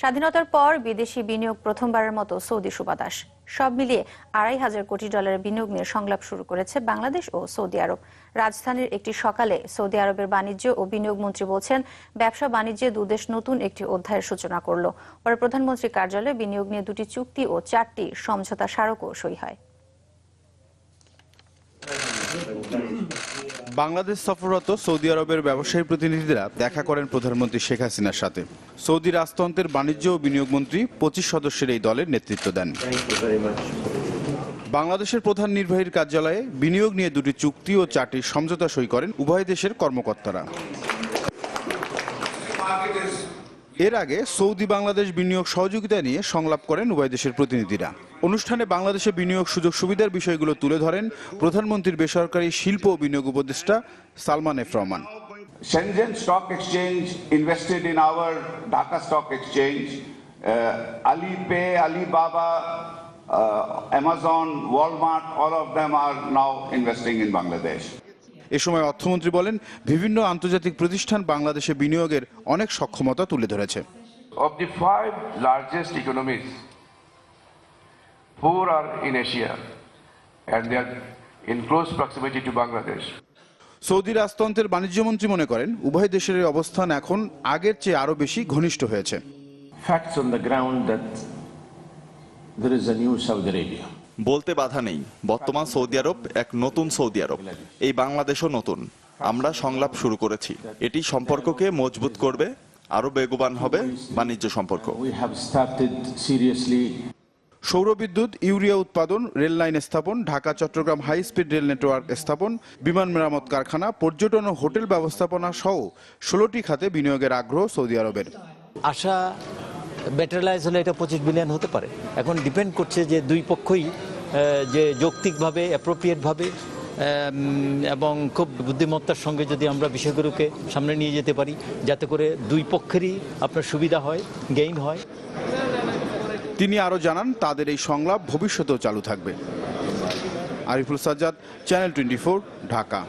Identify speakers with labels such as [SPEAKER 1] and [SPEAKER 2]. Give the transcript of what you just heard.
[SPEAKER 1] স্বাধীনতার পর বিদেশি বিনিয়োগ প্রথমবারের মতো সৌদি সুবাতাস। সব মিলিয়ে আড়াই হাজার কোটি ডলারের বিনিয়োগ নিয়ে সংলাপ শুরু করেছে বাংলাদেশ ও সৌদি আরব। রাজধানীর একটি সকালে সৌদি আরবের বাণিজ্য ও বিনিয়োগ মন্ত্রী বলছেন, ব্যবসা বাণিজ্যে দুদেশ নতুন একটি অধ্যায়ের সূচনা করল। পরে প্রধানমন্ত্রীর কার্যালয়ে বিনিয়োগ নিয়ে দুটি চুক্তি ও চারটি সমঝোতা স্মারকও সই হয়।
[SPEAKER 2] বাংলাদেশ সফররত সৌদি আরবের ব্যবসায়ী প্রতিনিধিরা দেখা করেন প্রধানমন্ত্রী শেখ হাসিনার সাথে। সৌদি রাজতন্ত্রের বাণিজ্য ও বিনিয়োগ মন্ত্রী পঁচিশ সদস্যের এই দলের নেতৃত্ব দেন। বাংলাদেশের প্রধান নির্বাহীর কার্যালয়ে বিনিয়োগ নিয়ে দুটি চুক্তি ও চারটি সমঝোতা সই করেন উভয় দেশের কর্মকর্তারা। এর আগে সৌদি বাংলাদেশ বিনিয়োগ সহযোগিতা নিয়ে সংলাপ করেন উভয় দেশের প্রতিনিধিরা অনুষ্ঠানে বাংলাদেশে বিনিয়োগ সুযোগ সুবিধার বিষয়গুলো তুলে ধরেন প্রধানমন্ত্রীর বেসরকারি শিল্প ও বিনিয়োগ উপদেষ্টা Salman F Rahman
[SPEAKER 3] Shenzhen Stock Exchange invested in our Dhaka Stock Exchange. Uh, Alipay, Alibaba, uh, Amazon, Walmart, all of them are now investing in Bangladesh.
[SPEAKER 2] এ সময় অর্থমন্ত্রী বলেন বিভিন্ন আন্তর্জাতিক প্রতিষ্ঠান বাংলাদেশে বিনিয়োগের অনেক সক্ষমতা তুলে ধরেছে।
[SPEAKER 4] Of the five largest economies four are in Asia and they in close proximity Bangladesh
[SPEAKER 2] Saudi রাজতন্ত্রের বাণিজ্যমন্ত্রী মনে করেন উভয় দেশের অবস্থান এখন আগের চেয়ে আরও বেশি ঘনিষ্ঠ হয়েছে।
[SPEAKER 5] Facts on the ground that there new Saudi
[SPEAKER 6] বলতে বাধা নেই। বর্তমান সৌদি আরব এক নতুন সৌদি আরব। এই বাংলাদেশও নতুন। আমরা সংলাপ শুরু করেছি। এটি সম্পর্ককে মজবুত করবে আরও বেগবান হবে বাণিজ্য সম্পর্ক।
[SPEAKER 2] সৌরবিদ্যুৎ ইউরিয়া উৎপাদন রেল লাইন স্থাপন Dhaka Chittagong high speed rail network স্থাপন বিমান মেরামত কারখানা পর্যটন ও হোটেল ব্যবস্থাপনা সহ ষোলোটি খাতে বিনিয়োগের আগ্রহ সৌদি আরবের।
[SPEAKER 7] আশা ম্যাটেরিয়ালাইজ হলে এটা পঁচিশ বিলিয়ন হতে পারে। এখন ডিপেন্ড করছে যে দুই পক্ষই যে যৌক্তিকভাবে অ্যাপ্রোপ্রিয়েটভাবে এবং খুব বুদ্ধিমত্তার সঙ্গে যদি আমরা বিষয়গুলোকে সামনে নিয়ে যেতে পারি, যাতে করে দুই পক্ষেরই আপনার সুবিধা হয় গেইন হয়।
[SPEAKER 2] তিনি আরও জানান, তাদের এই সংলাপ ভবিষ্যতেও চালু থাকবে। Ariful Sajjad channel twenty Dhaka